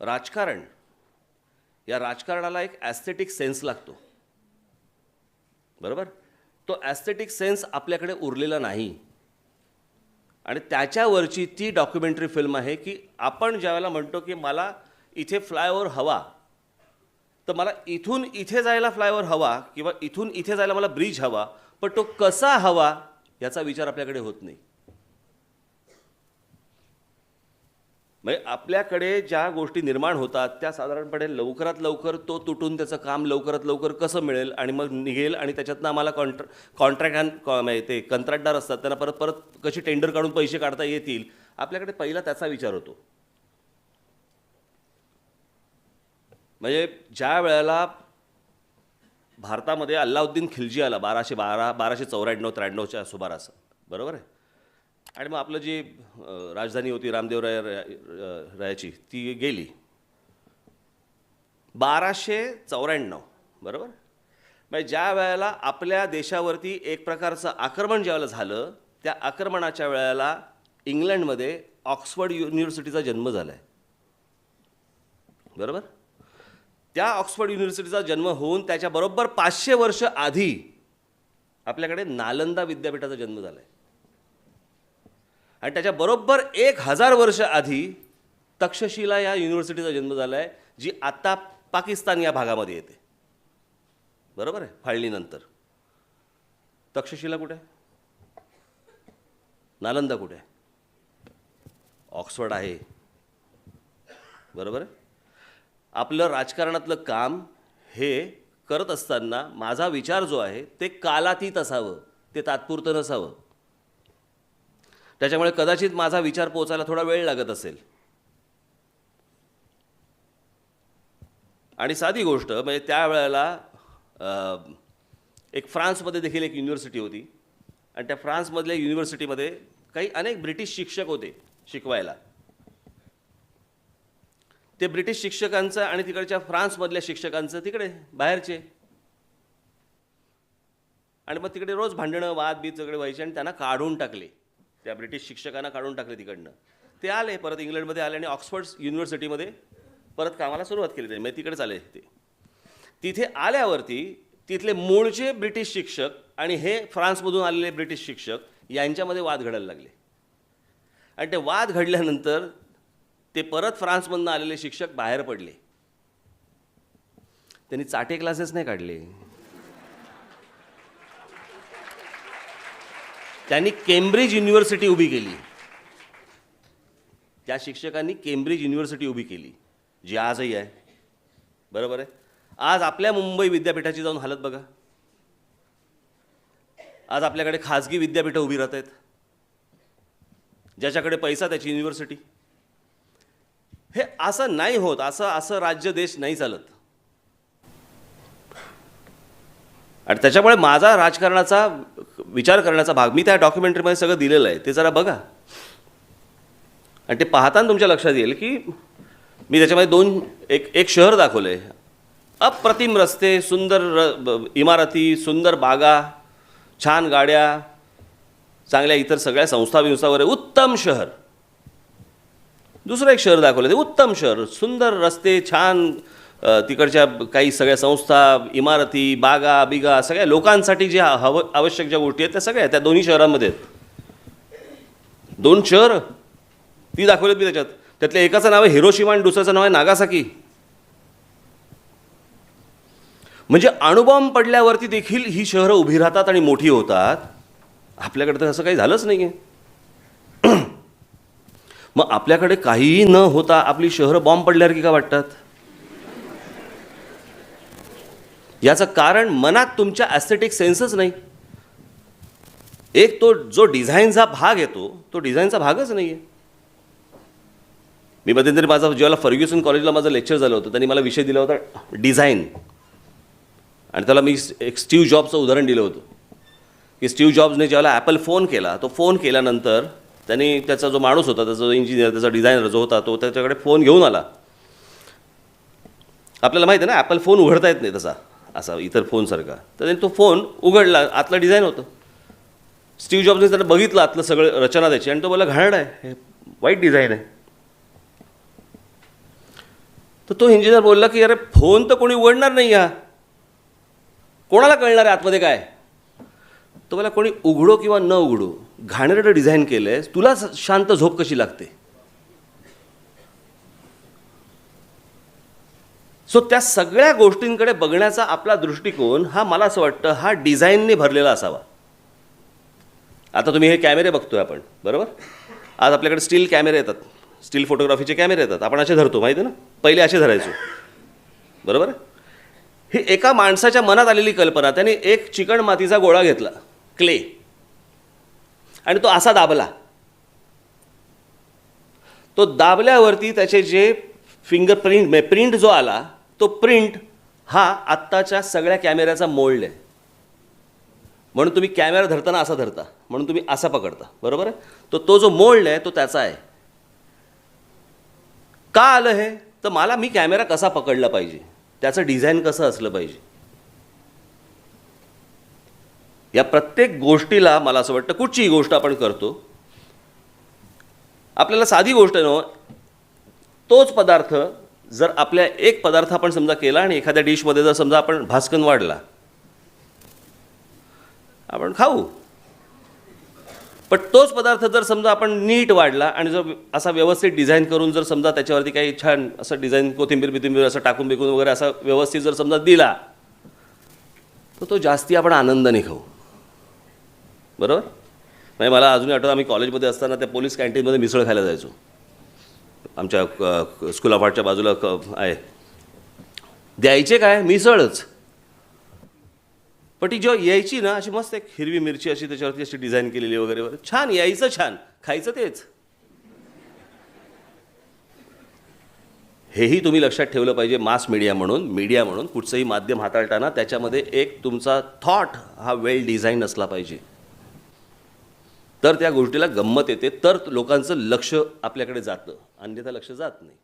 राजकारण या राजकारणाला एक ॲस्थेटिक सेन्स लागतो. बरोबर? तो ॲस्थेटिक सेन्स आपल्याकडे उरलेला नाही. आणि त्याच्यावरची ती डॉक्युमेंटरी फिल्म आहे की आपण ज्यावेळेला म्हणतो की मला इथे फ्लायओव्हर हवा तर मला इथून इथे जायला फ्लायओव्हर हवा किंवा इथून इथे जायला मला ब्रिज हवा पण तो कसा हवा याचा विचार आपल्याकडे होत नाही. म्हणजे आपल्याकडे ज्या गोष्टी निर्माण होतात त्या साधारणपणे लवकरात लवकर तो तुटून त्याचं काम लवकरात लवकर कसं मिळेल आणि मग निघेल आणि त्याच्यातनं आम्हाला कॉन्ट्र कॉन्ट्रॅक्ट म्हणजे ते कंत्राटदार असतात त्यांना परत परत कशी टेंडर काढून पैसे काढता येतील आपल्याकडे पहिला त्याचा विचार होतो. म्हणजे ज्या वेळेला भारतामध्ये अल्लाउद्दीन खिलजी आला बाराशे बारा बाराशे चौऱ्याण्णव त्र्याण्णवच्या सुमारास बरोबर आहे? आणि मग आपलं जी राजधानी होती रामदेवराय राय- रायाची ती गेली. बाराशे चौऱ्याण्णव बरोबर? म्हणजे ज्या वेळेला आपल्या देशावरती एक प्रकारचं आक्रमण ज्यावेळेला झालं त्या आक्रमणाच्या वेळेला इंग्लंडमध्ये ऑक्सफर्ड युनिव्हर्सिटीचा जन्म झाला आहे बरोबर? त्या ऑक्सफर्ड युनिव्हर्सिटीचा जन्म होऊन त्याच्याबरोबर पाचशे वर्ष आधी आपल्याकडे नालंदा विद्यापीठाचा जन्म झाला आहे आणि त्याच्याबरोबर एक हजार वर्ष आधी तक्षशिला या युनिव्हर्सिटीचा जन्म झाला आहे जी आत्ता पाकिस्तान या भागामध्ये येते. बरोबर आहे? फाळणीनंतर तक्षशिला कुठे? आहे नालंदा कुठे? आहे ऑक्सफर्ड आहे. बरोबर आहे? आपलं राजकारणातलं काम हे करत असताना माझा विचार जो आहे ते कालातीत असावं ते तात्पुरतं नसावं. त्याच्यामुळे कदाचित माझा विचार पोचायला थोडा वेळ लागत असेल. आणि साधी गोष्ट म्हणजे त्यावेळेला एक फ्रान्समध्ये देखील एक युनिव्हर्सिटी होती. आणि त्या फ्रान्समधल्या युनिव्हर्सिटीमध्ये काही अनेक ब्रिटिश शिक्षक होते शिकवायला. ते ब्रिटिश शिक्षकांचं आणि तिकडच्या फ्रान्समधल्या शिक्षकांचं तिकडे बाहेरचे. आणि मग तिकडे रोज भांडणं वाद बीत सगळे व्हायचे आणि त्यांना काढून टाकले. त्या ब्रिटिश शिक्षकांना काढून टाकले तिकडनं. ते आले परत इंग्लंडमध्ये आले आणि ऑक्सफर्ड युनिव्हर्सिटीमध्ये परत कामाला सुरुवात केली त्यांनी. म्हणजे तिकडेच आले ते. तिथे आल्यावरती तिथले मूळचे ब्रिटिश शिक्षक आणि हे फ्रान्समधून आलेले ब्रिटिश शिक्षक यांच्यामध्ये वाद घडायला लागले. आणि ते वाद घडल्यानंतर ते परत फ्रान्समधून आलेले शिक्षक बाहेर पडले. त्यांनी चाटे क्लासेस नाही काढले. त्यांनी केम्ब्रिज युनिव्हर्सिटी उभी केली. त्या शिक्षकांनी केम्ब्रिज युनिव्हर्सिटी उभी केली जी आजही आहे. बरोबर आहे? आज आपल्या मुंबई विद्यापीठाची जाऊन हालत बघा. आज आपल्याकडे खाजगी विद्यापीठं उभी राहत आहेत. ज्याच्याकडे पैसा त्याची युनिव्हर्सिटी. हे असं नाही होत असं असं राज्य देश नाही चालत. आणि त्याच्यामुळे माझा राजकारणाचा विचार करण्याचा भाग. मी त्या डॉक्युमेंटरीमध्ये सगळं दिलेलं आहे. ते जरा बघा. आणि ते पाहताना तुमच्या लक्षात येईल की मी त्याच्यामध्ये दोन एक एक शहर दाखवलं आहे अप्रतिम रस्ते सुंदर र इमारती सुंदर बागा छान गाड्या चांगल्या इतर सगळ्या संस्था बिंस्था वगैरे. उत्तम शहर. दुसरं एक शहर दाखवलं ते उत्तम शहर. सुंदर रस्ते छान तिकडच्या काही सगळ्या संस्था इमारती बागा बिगा सगळ्या लोकांसाठी जे हवं आवश्यक ज्या गोष्टी आहेत त्या सगळ्या त्या दोन्ही शहरांमध्ये आहेत. दोन शहर? ती दाखवलेत मी त्याच्यात. त्यातल्या एकाचं नाव आहे हिरोशिमा आणि दुसऱ्याचं नाव आहे नागासाकी. म्हणजे अणुबॉम्ब पडल्यावरती देखील ही शहरं उभी राहतात आणि मोठी होतात. आपल्याकडे तर असं काही झालंच नाही आहे मग आपल्याकडे काहीही न होता आपली शहरं बॉम्ब पडल्यासारखी का वाटतात? याचं कारण मनात तुमच्या ॲस्थेटिक सेन्सच नाही. एक तो जो डिझाईनचा भाग येतो तो डिझाईनचा भागच नाही आहे मी मध्यंतरी माझा जेव्हा फर्ग्युसन कॉलेजला माझं लेक्चर झालं होतं त्यांनी मला विषय दिला होता डिझाईन. आणि त्याला मी एक स्टीव जॉबचं उदाहरण दिलं होतं. की स्टीव जॉब्सने ज्यावेळेला ॲपल फोन केला तो फोन केल्यानंतर त्यांनी त्याचा जो माणूस होता त्याचा जो इंजिनियर त्याचा डिझायनर जो होता तो त्याच्याकडे फोन घेऊन आला. आपल्याला माहिती आहे ना ॲपल फोन उघडता येत नाही तसा. असा इतर फोनसारखा तर त्यांनी तो फोन उघडला. आतलं डिझाईन होतं. स्टीव जॉब्सने त्यानं बघितलं आतलं सगळं रचना त्याची. आणि तो मला घाण आहे. हे वाईट डिझाईन आहे. तर तो इंजिनियर बोलला की अरे फोन तर कोणी उघडणार नाही हा. कोणाला कळणार आहे आतमध्ये काय? तो मला कोणी उघडो किंवा न उघडो घाणेरडं डिझाईन केलं आहे तुला शांत झोप कशी लागते? सो त्या सगळ्या गोष्टींकडे बघण्याचा आपला दृष्टिकोन हा मला असं वाटतं हा डिझाईनने भरलेला असावा. आता तुम्ही हे कॅमेरे बघतोय आपण बरोबर? आज आपल्याकडे स्टील कॅमेरे येतात. स्टील फोटोग्राफीचे कॅमेरे येतात. आपण असे धरतो माहिती आहे ना? पहिले असे धरायचो. बरोबर? ही एका माणसाच्या मनात आलेली कल्पना त्याने एक चिकण मातीचा गोळा घेतला क्ले. आणि तो असा दाबला. तो दाबल्यावरती त्याचे जे फिंगर प्रिंट प्रिंट जो आला तो प्रिंट हा आत्ताच्या सगळ्या कॅमेऱ्याचा मोल्ड आहे. म्हणून तुम्ही कॅमेरा धरताना असा धरता म्हणून तुम्ही असा पकडता बरोबर आहे? तो तो जो मोल्ड आहे तो त्याचा आहे. का आलं हे? तर मला मी कॅमेरा कसा पकडला पाहिजे? त्याचं डिझाईन कसं असलं पाहिजे? या प्रत्येक गोष्टीला मला असं वाटतं कुठचीही गोष्ट आपण करतो आपल्याला साधी गोष्ट आहे ना तोच पदार्थ जर आपल्या एक पदार्थ आपण समजा केला आणि एखाद्या डिशमध्ये जर समजा आपण भास्कन वाढला आपण खाऊ. पण तोच पदार्थ जर समजा आपण नीट वाढला आणि जर असा व्यवस्थित डिझाईन करून जर समजा त्याच्यावरती काही छान असं डिझाईन कोथिंबीर बिथिंबीर असं टाकून बिकून वगैरे असा व्यवस्थित जर समजा दिला तर तो जास्ती आपण आनंदाने खाऊ. बरोबर? नाही मला अजूनही आठवतं आम्ही कॉलेजमध्ये असताना त्या पोलीस कॅन्टीनमध्ये मिसळ खायला जायचो. आमच्या स्कूल ऑफ आर्टच्या बाजूला क- आहे. द्यायचे काय? मिसळच. पण ती जेव्हा यायची ना अशी मस्त एक हिरवी मिरची अशी त्याच्यावरती अशी डिझाईन केलेली वगैरे वगैरे. छान यायचं छान. खायचं तेच. हेही तुम्ही लक्षात ठेवलं पाहिजे मास मीडिया म्हणून मीडिया म्हणून. कुठचंही माध्यम हाताळताना त्याच्यामध्ये एक तुमचा थॉट हा वेल डिझाईन असला पाहिजे. तर त्या गोष्टीला गंमत येते तर लोकांचं लक्ष आपल्याकडे जातं. अन्यथा लक्ष जात नाही.